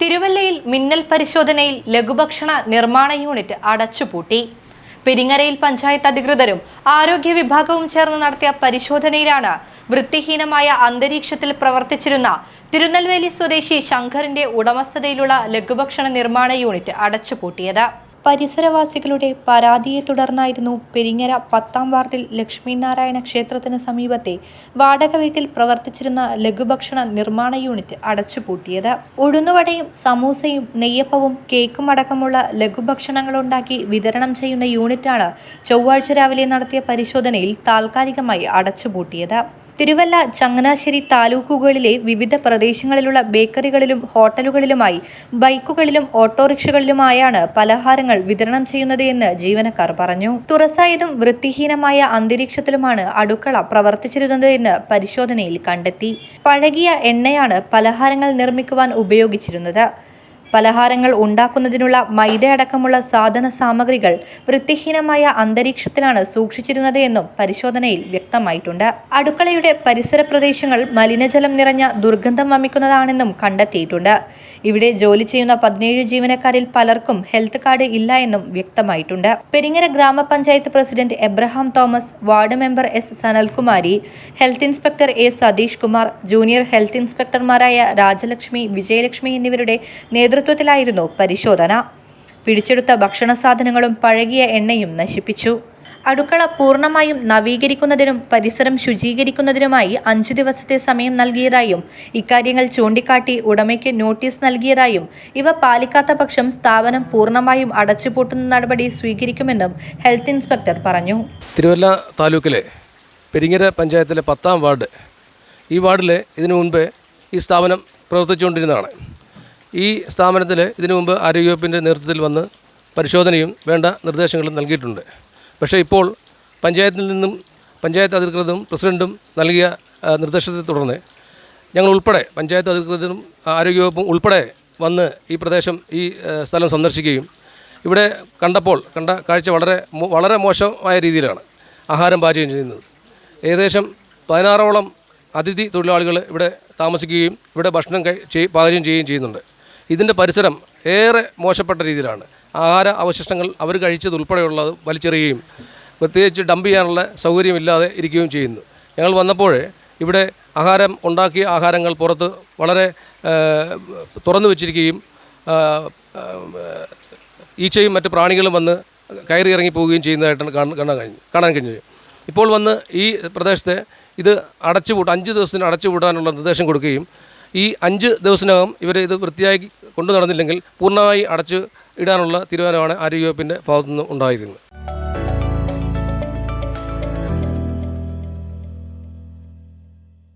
തിരുവല്ലയിൽ മിന്നൽ പരിശോധനയിൽ ലഘുഭക്ഷണ നിർമ്മാണ യൂണിറ്റ് അടച്ചുപൂട്ടി. പെരിങ്ങരയിൽ പഞ്ചായത്ത് അധികൃതരും ആരോഗ്യ വിഭാഗവും ചേർന്ന് നടത്തിയ പരിശോധനയിലാണ് വൃത്തിഹീനമായ അന്തരീക്ഷത്തിൽ പ്രവർത്തിച്ചിരുന്ന തിരുനെൽവേലി സ്വദേശി ശങ്കറിന്റെ ഉടമസ്ഥതയിലുള്ള ലഘുഭക്ഷണ നിർമ്മാണ യൂണിറ്റ് അടച്ചുപൂട്ടിയത്. പരിസരവാസികളുടെ പരാതിയെ തുടർന്നായിരുന്നു പെരിങ്ങര പത്താം വാർഡിൽ ലക്ഷ്മിനാരായണ ക്ഷേത്രത്തിന് സമീപത്തെ വാടക വീട്ടിൽ പ്രവർത്തിച്ചിരുന്ന ലഘുഭക്ഷണ നിർമ്മാണ യൂണിറ്റ് അടച്ചുപൂട്ടിയത്. ഉഴുന്നുവടയും സമൂസയും നെയ്യപ്പവും കേക്കും അടക്കമുള്ള ലഘുഭക്ഷണങ്ങളുണ്ടാക്കി വിതരണം ചെയ്യുന്ന യൂണിറ്റാണ് ചൊവ്വാഴ്ച രാവിലെ നടത്തിയ പരിശോധനയിൽ താൽക്കാലികമായി അടച്ചുപൂട്ടിയത്. തിരുവല്ല ചങ്ങനാശ്ശേരി താലൂക്കുകളിലെ വിവിധ പ്രദേശങ്ങളിലുള്ള ബേക്കറികളിലും ഹോട്ടലുകളിലുമായി ബൈക്കുകളിലും ഓട്ടോറിക്ഷകളിലുമായാണ് പലഹാരങ്ങൾ വിതരണം ചെയ്യുന്നത് എന്ന് ജീവനക്കാർ പറഞ്ഞു. തുറസായതും വൃത്തിഹീനമായ അന്തരീക്ഷത്തിലുമാണ് അടുക്കള പ്രവർത്തിച്ചിരുന്നത് എന്ന് പരിശോധനയിൽ കണ്ടെത്തി. പഴകിയ എണ്ണയാണ് പലഹാരങ്ങൾ നിർമ്മിക്കുവാൻ ഉപയോഗിച്ചിരുന്നത്. പലഹാരങ്ങൾ ഉണ്ടാക്കുന്നതിനുള്ള മൈദ അടക്കമുള്ള സാധന സാമഗ്രികൾ വൃത്തിഹീനമായ അന്തരീക്ഷത്തിലാണ് സൂക്ഷിച്ചിരുന്നത് എന്നും പരിശോധനയിൽ വ്യക്തമായിട്ടുണ്ട്. അടുക്കളയുടെ പരിസര പ്രദേശങ്ങൾ മലിനജലം നിറഞ്ഞ ദുർഗന്ധം വമിക്കുന്നതാണെന്നും കണ്ടെത്തിയിട്ടുണ്ട്. ഇവിടെ ജോലി ചെയ്യുന്ന പതിനേഴ് ജീവനക്കാരിൽ പലർക്കും ഹെൽത്ത് കാർഡ് ഇല്ല എന്നും വ്യക്തമായിട്ടുണ്ട്. Peringara grama panchayat president Abraham Thomas ward member S Sanalkumari health inspector A Satheesh Kumar junior health ഇൻസ്പെക്ടർമാരായ Rajalakshmi Vijayalakshmi എന്നിവരുടെ നേതൃത്വത്തിലായിരുന്നു പരിശോധന. പിടിച്ചെടുത്ത ഭക്ഷണ സാധനങ്ങളും പഴകിയ എണ്ണയും നശിപ്പിച്ചു. അടുക്കള പൂർണമായും നവീകരിക്കുന്നതിനും പരിസരം ശുചീകരിക്കുന്നതിനുമായി അഞ്ചു ദിവസത്തെ സമയം നൽകിയതായും ഇക്കാര്യങ്ങൾ ചൂണ്ടിക്കാട്ടി ഉടമയ്ക്ക് നോട്ടീസ് നൽകിയതായും ഇവ പാലിക്കാത്ത പക്ഷം സ്ഥാപനം പൂർണമായും അടച്ചുപൂട്ടുന്ന നടപടി സ്വീകരിക്കുമെന്നും ഹെൽത്ത് ഇൻസ്പെക്ടർ പറഞ്ഞു. തിരുവല്ല താലൂക്കിലെ പെരിങ്ങര പഞ്ചായത്തിലെ പത്താം വാർഡ് ഈ വാർഡിൽ ഇതിനു മുൻപ് ഈ സ്ഥാപനം പ്രവർത്തിച്ചുകൊണ്ടിരുന്നതാണ്. ഈ സ്ഥാപനത്തിൽ ഇതിനു മുമ്പ് ആരോഗ്യവകുപ്പിന്റെ നേതൃത്വത്തിൽ വന്ന് പരിശോധനയും വേണ്ട നിർദ്ദേശങ്ങളും നൽകിയിട്ടുണ്ട്. പക്ഷേ ഇപ്പോൾ പഞ്ചായത്തിൽ നിന്നും പഞ്ചായത്ത് അധികൃതരും പ്രസിഡന്റും നൽകിയ നിർദ്ദേശത്തെ തുടർന്ന് ഞങ്ങൾ ഉൾപ്പെടെ പഞ്ചായത്ത് അധികൃതരും ആരോഗ്യവകുപ്പും ഉൾപ്പെടെ വന്ന് ഈ പ്രദേശം ഈ സ്ഥലം സന്ദർശിക്കുകയും ഇവിടെ കണ്ടപ്പോൾ കണ്ട കാഴ്ച വളരെ വളരെ മോശമായ രീതിയിലാണ് ആഹാരം പാചകം ചെയ്യുന്നത്. ഏകദേശം പതിനാറോളം അതിഥി തൊഴിലാളികൾ ഇവിടെ താമസിക്കുകയും ഇവിടെ ഭക്ഷണം പാചകം ചെയ്യുകയും ചെയ്യുന്നുണ്ട്. ഇതിന്റെ പരിസരം ഏറെ മോശപ്പെട്ട രീതിയിലാണ്. ആഹാര അവശിഷ്ടങ്ങൾ അവർ കഴിച്ചത് ഉൾപ്പെടെയുള്ളത് വലിച്ചെറിയുകയും പ്രത്യേകിച്ച് ഡംപ് ചെയ്യാനുള്ള സൗകര്യമില്ലാതെ ഇരിക്കുകയും ചെയ്യുന്നു. ഞങ്ങൾ വന്നപ്പോൾ ഇവിടെ ആഹാരം ഉണ്ടാക്കിയ ആഹാരങ്ങൾ പുറത്ത് വളരെ തുറന്നു വെച്ചിരിക്കുകയും ഈച്ചയും മറ്റ് പ്രാണികളും വന്ന് കയറി ഇറങ്ങി പോവുകയും ചെയ്യുന്നതായിട്ടാണ് കാണാൻ കഴിഞ്ഞു കാണാൻ കഴിഞ്ഞത്. ഇപ്പോൾ വന്ന് ഈ പ്രദേശത്തെ ഇത് അടച്ചുപൂട്ട് അഞ്ച് ദിവസത്തിന് അടച്ചുപൂട്ടാനുള്ള നിർദ്ദേശം കൊടുക്കുകയും ഈ അഞ്ച് ദിവസത്തിനകം ഇവർ ഇത് വൃത്തിയാക്കി കൊണ്ടു നടന്നില്ലെങ്കിൽ പൂർണമായി അടച്ചു ഇടാനുള്ള തീരുമാനമാണ് ആരോഗ്യവകുപ്പിന്റെ ഭാഗത്തുനിന്ന് ഉണ്ടായിരിക്കുന്നത്